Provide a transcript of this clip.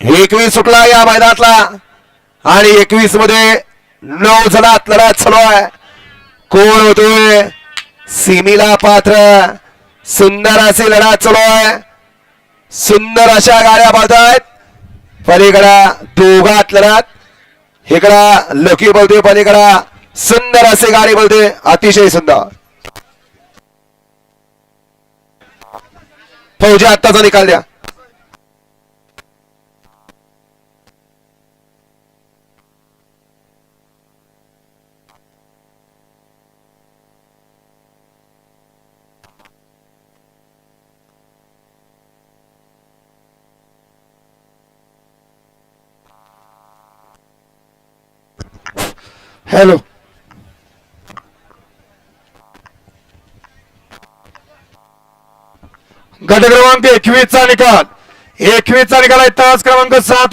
एकवीस सुटला या मैदानातला. आणि एकवीसमध्ये नऊ जणात लढत चालू आहे. कोण होतोय? सिमीला पात्र. सुंदर असे लढत चालू आहे. सुंदर अशा गाड्या पाहत आहेत पलीकडा दोघात लढत. इकडा लकी बोलते पलीकडा. सुंदर असे गाडी बोलते अतिशय सुंदर. फौजी आत्ताचा निकाल द्या. हॅलो. गट क्रमांक एकवीसचा निकाल. एकवीसचा निकाल आहे. तास क्रमांक सात